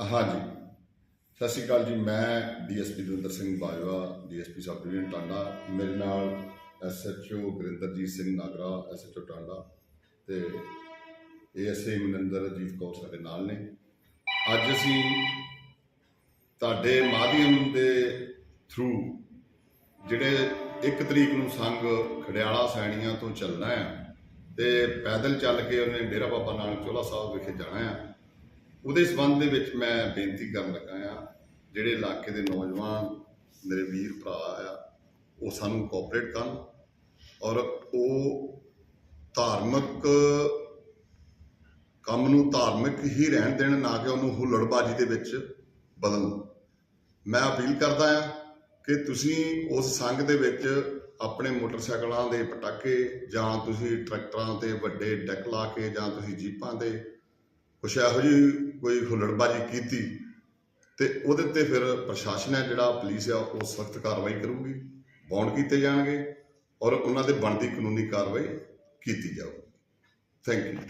ਹਾਂਜੀ। ਸਤਿ ਸ਼੍ਰੀ ਅਕਾਲ ਜੀ, ਮੈਂ DSP Davinder Singh Bajwa, DSP sub division Tanda. ਮੇਰੇ ਨਾਲ ਐਸਐਚਓ ਗੁਰਿੰਦਰਜੀਤ ਸਿੰਘ ਨਾਗਰਾ ਐਸਐਚਓ ਟਾਂਡਾ ਤੇ ਏਐਸਏ ਮਨਿੰਦਰਜੀਤ ਕੌਰ ਸਾਡੇ ਨਾਲ ਨੇ। ਅੱਜ ਅਸੀਂ ਤੁਹਾਡੇ ਮਾਧਿਅਮ ਦੇ ਥਰੂ ਜਿਹੜੇ 1 ਤਰੀਕ ਨੂੰ ਸੰਘ ਖੜਿਆਲਾ ਸੈਣੀਆਂ ਤੋਂ ਚੱਲਣਾ ਹੈ ਤੇ ਪੈਦਲ ਚੱਲ ਕੇ ਉਹਨੇ ਡੇਰਾ ਬਾਬਾ ਨਾਨਕ ਚੋਲਾ ਸਾਹਿਬ ਵਿਖੇ ਜਾਣਾ ਹੈ। ਉਹਦੇ ਸੰਬੰਧ ਦੇ ਵਿੱਚ ਮੈਂ ਬੇਨਤੀ ਕਰਨ ਲੱਗਾ ਆ ਜਿਹੜੇ ਇਲਾਕੇ ਦੇ ਨੌਜਵਾਨ ਮੇਰੇ ਵੀਰ ਭਰਾ ਆ, ਉਹ ਸਾਨੂੰ ਕੋਆਪਰੇਟ ਕਰਨ ਔਰ ਉਹ ਧਾਰਮਿਕ ਕੰਮ ਨੂੰ ਧਾਰਮਿਕ ਹੀ ਰਹਿਣ ਦੇਣ, ਨਾ ਕਿ ਉਹਨੂੰ ਹੁੱਲੜਬਾਜ਼ੀ ਦੇ ਵਿੱਚ ਬਦਲਣ। ਮੈਂ ਅਪੀਲ ਕਰਦਾ ਆ ਕਿ ਤੁਸੀਂ ਉਸ ਸੰਘ ਦੇ ਵਿੱਚ ਆਪਣੇ ਮੋਟਰਸਾਈਕਲਾਂ ਦੇ ਪਟਾਕੇ ਜਾਂ ਤੁਸੀਂ ਟਰੈਕਟਰਾਂ ਤੇ ਵੱਡੇ ਡੈਕ ਲਾ ਕੇ ਜਾਂ ਤੁਸੀਂ ਜੀਪਾਂ ਤੇ ਕੁਛ ਇਹੋ ਜਿਹੀ ਕੋਈ ਹੁੱਲੜਬਾਜ਼ੀ ਕੀਤੀ ਤੇ ਉਹਦੇ ਤੇ ਫਿਰ ਪ੍ਰਸ਼ਾਸਨ ਹੈ ਜਿਹੜਾ ਪੁਲਿਸ ਆ ਉਹ ਸਖਤ ਕਾਰਵਾਈ ਕਰੂਗੀ ਬੌਂਡ ਕੀਤੇ ਜਾਣਗੇ ਔਰ ਉਹਨਾਂ ਦੇ ਬਣਦੀ ਕਾਨੂੰਨੀ ਕਾਰਵਾਈ ਕੀਤੀ ਜਾਊਗੀ। Thank you